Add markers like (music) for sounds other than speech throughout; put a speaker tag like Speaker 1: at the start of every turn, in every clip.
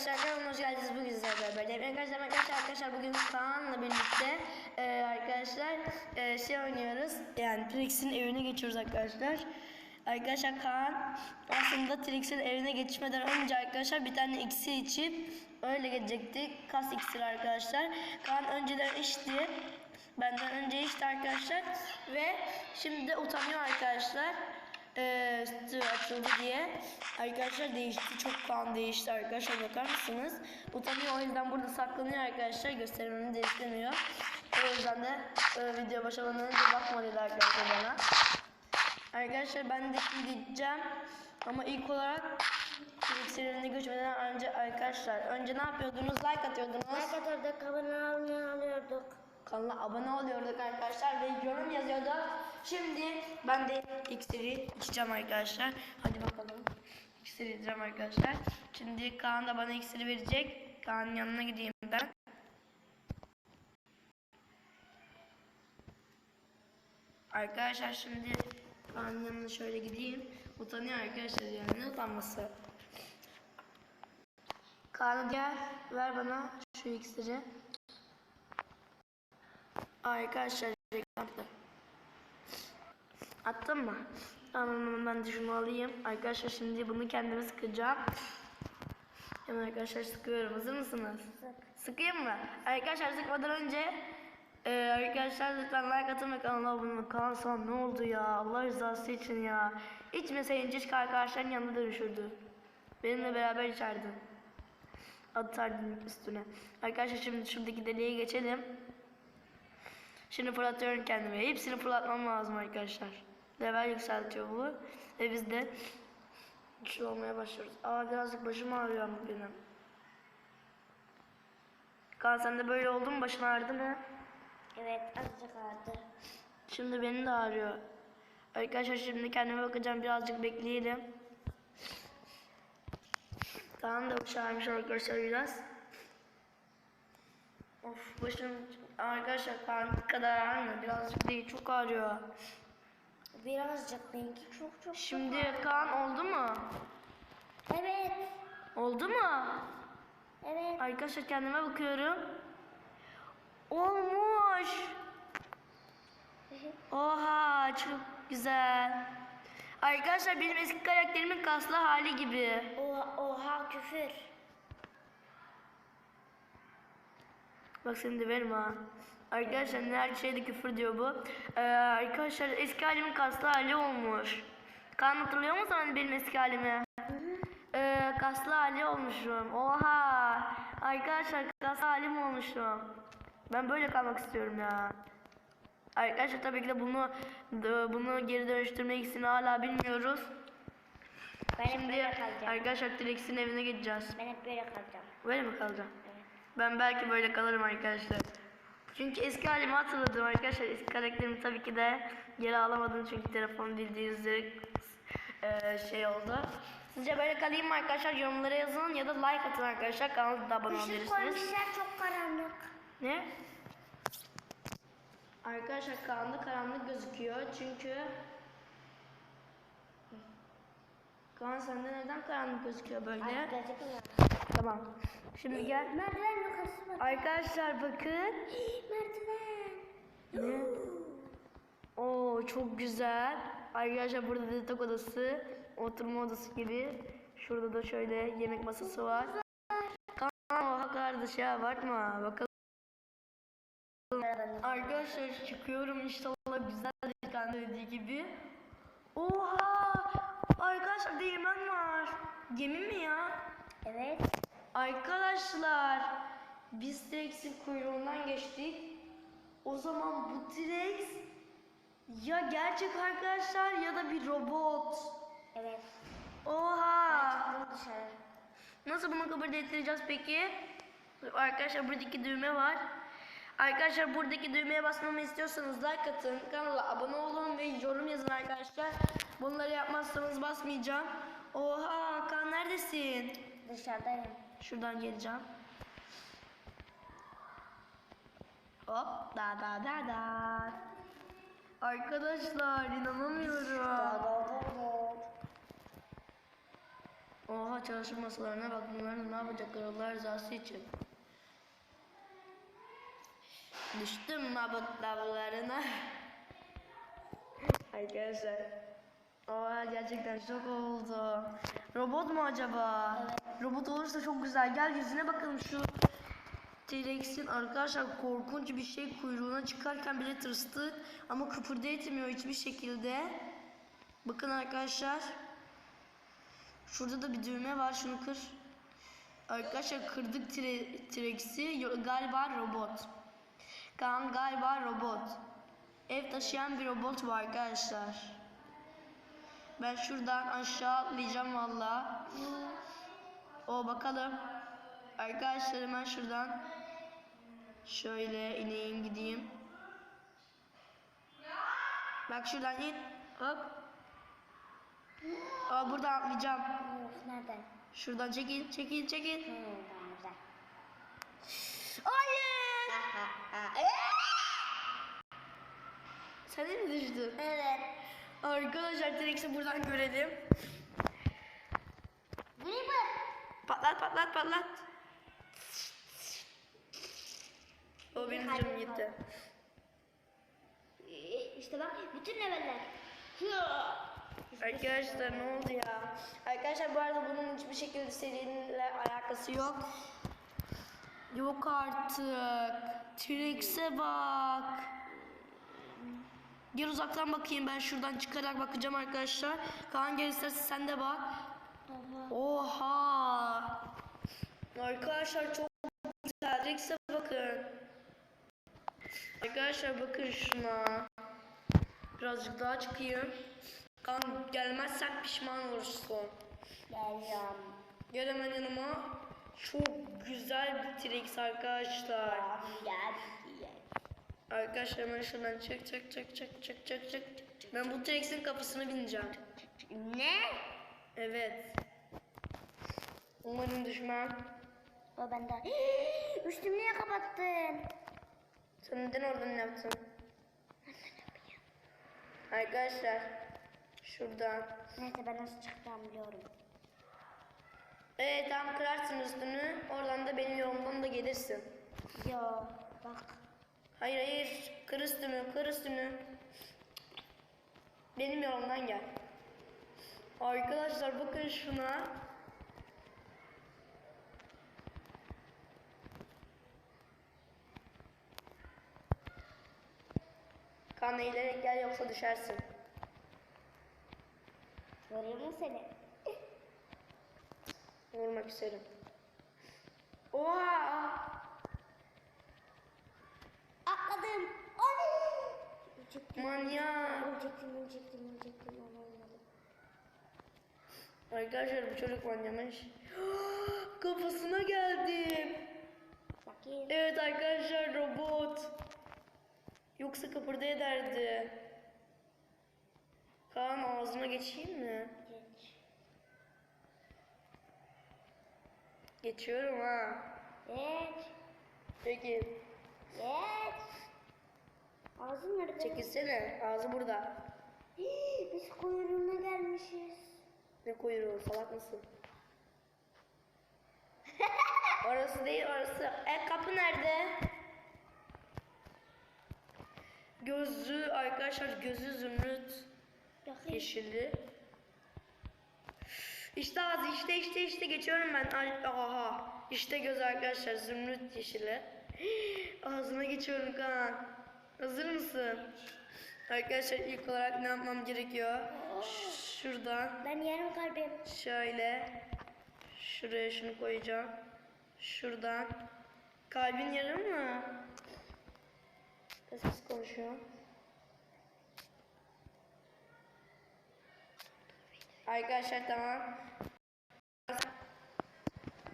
Speaker 1: arkadaşlar kanalıma hoş geldiniz. Bugün sizlerle beraber. Arkadaşlar arkadaşlar arkadaşlar bugün Kaan'la birlikte e, arkadaşlar e, şey oynuyoruz. Yani Trix'in evine geçiyoruz arkadaşlar. Arkadaşlar Kaan aslında Trix'in evine geçmeden önce arkadaşlar bir tane iksir içip öyle gelecekti. Kas iksiri arkadaşlar. Kaan önceden içti. Benden önce içti arkadaşlar. Ve şimdi de utanıyor arkadaşlar e, açıldı diye. Arkadaşlar değişti çok kan değişti. Arkadaşlar bakar mısınız? Utanıyor o yüzden burada saklanıyor arkadaşlar. Göstermemi de istemiyor. O yüzden de e, video başlamadan önce bakma dedi arkadaşlar bana. Arkadaşlar ben de şimdi gideceğim. Ama ilk olarak Twitter'ine geçmeden önce arkadaşlar önce ne yapıyordunuz? Like atıyordunuz.
Speaker 2: Like atıyorduk, abone olmayı alıyorduk.
Speaker 1: Kanala abone oluyorduk arkadaşlar ve yorum yazıyorduk. Şimdi ben de iksiri içeceğim arkadaşlar. Hadi bakalım. İksiri içeceğim arkadaşlar. Şimdi Kaan da bana iksiri verecek. Kaan'ın yanına gideyim ben. Arkadaşlar şimdi Kaan'ın yanına şöyle gideyim. Utanıyor arkadaşlar yani ne utanması. Kaan gel ver bana şu iksiri. Arkadaşlar reklamda. Attın mı? Tamam ben de şunu alayım. Arkadaşlar şimdi bunu kendime sıkacağım. Hemen arkadaşlar sıkıyorum. Hazır mısınız? Sıkayım mı? Arkadaşlar sıkmadan önce e, arkadaşlar lütfen like atın ve kanala abone olun. Kaan ne oldu ya? Allah rızası için ya. İçmeseydin keşke arkadaşların yanında dönüşürdü. Benimle beraber içerdin. Atardın üstüne. Arkadaşlar şimdi şuradaki deliğe geçelim. Şimdi fırlatıyorum kendime. Hepsini fırlatmam lazım arkadaşlar. Level yükseltiyor bu. Ve biz de güçlü olmaya başlıyoruz. Aa birazcık başım ağrıyor ama benim. Kaan sen de böyle oldu mu? Başın ağrıdı mı?
Speaker 2: Evet, azıcık ağrıdı.
Speaker 1: Şimdi benim de ağrıyor. Arkadaşlar şimdi kendime bakacağım. Birazcık bekleyelim. Kaan da baş ağrımış arkadaşlar biraz. Of başım arkadaşlar Kaan kadar ağrımıyor. Birazcık değil çok ağrıyor.
Speaker 2: Birazcık benimki çok çok
Speaker 1: Şimdi Kaan oldu mu?
Speaker 2: Evet,
Speaker 1: Oldu mu?
Speaker 2: evet.
Speaker 1: Arkadaşlar kendime bakıyorum. Olmuş. (laughs) Oha çok güzel. Arkadaşlar benim eski karakterimin kaslı hali gibi.
Speaker 2: Oha, oha küfür.
Speaker 1: Bak seni de verim ha. Arkadaşlar her şeyde küfür diyor bu. Ee, arkadaşlar eski halimin kaslı hali olmuş. Kan hatırlıyor musun hani benim eski halimi? Ee, kaslı hali olmuşum. Oha! Arkadaşlar kaslı halim olmuşum. Ben böyle kalmak istiyorum ya. Arkadaşlar tabii ki de bunu bunu geri dönüştürme ikisini hala bilmiyoruz.
Speaker 2: Ben hep
Speaker 1: Şimdi
Speaker 2: böyle kalacağım.
Speaker 1: arkadaşlar Trix'in evine gideceğiz.
Speaker 2: Ben hep böyle kalacağım.
Speaker 1: Böyle mi kalacağım? Ben belki böyle kalırım arkadaşlar. Çünkü eski halimi hatırladım arkadaşlar. Eski karakterimi tabii ki de geri alamadım çünkü telefon bildiğiniz üzere eee, şey oldu. Sizce böyle kalayım mı arkadaşlar? Yorumlara yazın ya da like atın arkadaşlar. Kanalıma da abone
Speaker 2: Işık
Speaker 1: olabilirsiniz.
Speaker 2: koymuşlar çok karanlık.
Speaker 1: Ne? Arkadaşlar karanlık karanlık gözüküyor çünkü Kaan sende neden karanlık gözüküyor böyle?
Speaker 2: Ay, gözükmüyor.
Speaker 1: Tamam. Şimdi gel.
Speaker 2: Merdiven yukarısı var.
Speaker 1: Arkadaşlar bakın. (gasps)
Speaker 2: Merdiven.
Speaker 1: Ne? Oo çok güzel. Arkadaşlar burada da yatak odası, oturma odası gibi. Şurada da şöyle yemek masası var. Tamam o kadar da şey abartma. Bakalım. Arkadaşlar çıkıyorum inşallah güzel kendi dediği gibi. Oha! Arkadaşlar değirmen var. Gemi mi ya?
Speaker 2: Evet.
Speaker 1: Arkadaşlar biz T-Rex'in kuyruğundan geçtik. O zaman bu T-Rex ya gerçek arkadaşlar ya da bir robot.
Speaker 2: Evet.
Speaker 1: Oha!
Speaker 2: Dışarı.
Speaker 1: Nasıl bunu kabul ettireceğiz peki? Arkadaşlar buradaki düğme var. Arkadaşlar buradaki düğmeye basmamı istiyorsanız like atın, kanala abone olun ve yorum yazın arkadaşlar. Bunları yapmazsanız basmayacağım. Oha Hakan neredesin?
Speaker 2: Dışarıdayım.
Speaker 1: Şuradan geleceğim. Hop da da da da. Arkadaşlar inanamıyorum.
Speaker 2: Da da da da.
Speaker 1: Oha çalışma masalarına bak bunların ne yapacaklar Allah rızası için. Düştüm mabut lavlarına. (laughs) Arkadaşlar. Oha gerçekten şok oldu. Robot mu acaba? Robot olursa çok güzel. Gel yüzüne bakalım şu T-Rex'in arkadaşlar korkunç bir şey kuyruğuna çıkarken bile tırstı ama kıpırdayetmiyor hiçbir şekilde. Bakın arkadaşlar. Şurada da bir düğme var şunu kır. Arkadaşlar kırdık T-Rex'i galiba robot. Kaan galiba robot. Ev taşıyan bir robot var arkadaşlar. Ben şuradan aşağı atlayacağım valla. O bakalım. Arkadaşlar hemen şuradan şöyle ineyim gideyim. Bak şuradan in. Hop. Aa, buradan atlayacağım.
Speaker 2: Nereden?
Speaker 1: Şuradan çekil, çekil, çekil.
Speaker 2: Hmm, güzel.
Speaker 1: Hayır.
Speaker 2: Ha ha ha.
Speaker 1: Sen de mi düştün?
Speaker 2: Evet.
Speaker 1: Arkadaşlar T-Rex'i buradan görelim. Patlat. O benim canım gitti.
Speaker 2: Ee, İşte bak bütün leveller. (laughs)
Speaker 1: Arkadaşlar ne oldu ya? Arkadaşlar bu arada bunun hiçbir şekilde seriyle alakası yok. Yok artık. T-Rex'e bak. Gel uzaktan bakayım ben şuradan çıkarak bakacağım arkadaşlar. Kaan gel istersen sen de bak. Oha. Arkadaşlar çok güzel. T-Rex'e bakın. Arkadaşlar bakın şuna. Birazcık daha çıkayım. Kan gelmezsen pişman olursun.
Speaker 2: Geliyorum.
Speaker 1: Gel hemen yanıma. Çok güzel bir T-Rex arkadaşlar.
Speaker 2: Gel.
Speaker 1: Arkadaşlar hemen şuradan çek çek çek çek çek çek çek. Ben bu T-Rex'in kafasını bineceğim.
Speaker 2: Ne?
Speaker 1: Evet. Umarım düşmem.
Speaker 2: O bende. (gasps) Üstümü niye kapattın?
Speaker 1: Sen neden oradan yaptın? Arkadaşlar şuradan.
Speaker 2: Neyse ben nasıl çıkacağımı biliyorum.
Speaker 1: Evet tam kırarsın üstünü. Oradan da benim yolumdan da gelirsin.
Speaker 2: Yo bak.
Speaker 1: Hayır hayır. Kır üstünü, kır üstünü. Benim yolumdan gel. Arkadaşlar bakın şuna. Kan eğilerek gel yoksa düşersin.
Speaker 2: Musun seni? (laughs)
Speaker 1: Vurmak isterim. Oha!
Speaker 2: Atladım. Ay! Ölecektim.
Speaker 1: Manyak!
Speaker 2: Ölecektim, ölecektim, ölecektim ama olmadı.
Speaker 1: Arkadaşlar bu çocuk manyamış. (gasps) Kafasına geldim. Yoksa kıpırdı ederdi. Kaan ağzıma geçeyim mi?
Speaker 2: Geç.
Speaker 1: Geçiyorum ha.
Speaker 2: Geç.
Speaker 1: Peki.
Speaker 2: Geç. Ağzın nerede?
Speaker 1: Çekilsene. Ağzı burada.
Speaker 2: Hii, Biz kuyruğuna gelmişiz.
Speaker 1: Ne kuyruğu salak mısın? (laughs) orası değil orası. E kapı nerede? Gözlü arkadaşlar gözü zümrüt yeşilli. İşte ağzı işte işte işte geçiyorum ben. Aha. İşte göz arkadaşlar zümrüt yeşili. (gasps) Ağzına geçiyorum Kaan. Hazır mısın? Arkadaşlar ilk olarak ne yapmam gerekiyor? Şuradan
Speaker 2: Ben yarım kalbim.
Speaker 1: Şöyle. Şuraya şunu koyacağım. Şuradan. Kalbin yarım mı? Arkadaşlar tamam.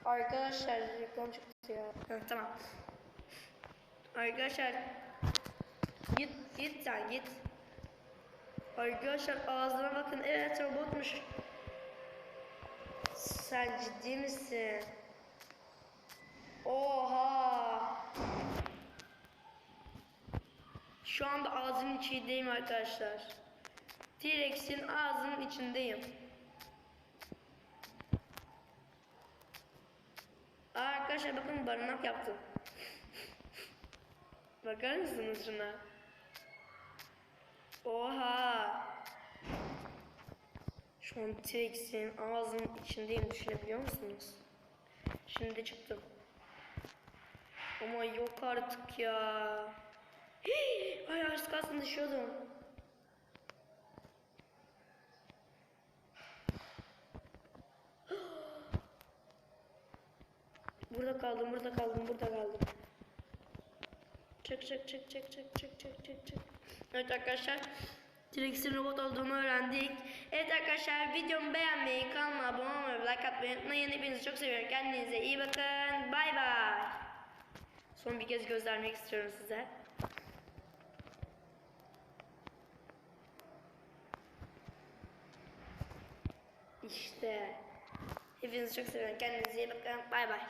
Speaker 1: Arkadaşlar reklam çıktı ya. Heh, tamam. Arkadaşlar git git sen git. Arkadaşlar ağzına bakın. Evet robotmuş. Sen ciddi misin? Oha! Şu anda ağzının içindeyim arkadaşlar. T-Rex'in ağzının içindeyim. Arkadaşlar bakın barınak yaptım. Bakar mısınız şuna? Oha! Şu an T-Rex'in ağzının içindeyim düşünebiliyor musunuz? Şimdi çıktım. Ama yok artık ya. Hii! Ay az kalsın düşüyordum. Kaldım, burada kaldım, burada kaldım. Çık çık çık çık çık çık çık çık çık. Evet arkadaşlar. T-Rex'in robot olduğunu öğrendik. Evet arkadaşlar videomu beğenmeyi, kanalıma abone olmayı, like atmayı unutmayın. Hepinizi çok seviyorum. Kendinize iyi bakın. Bay bay. Son bir kez göstermek istiyorum size. İşte. Hepinizi çok seviyorum. Kendinize iyi bakın. Bay bay.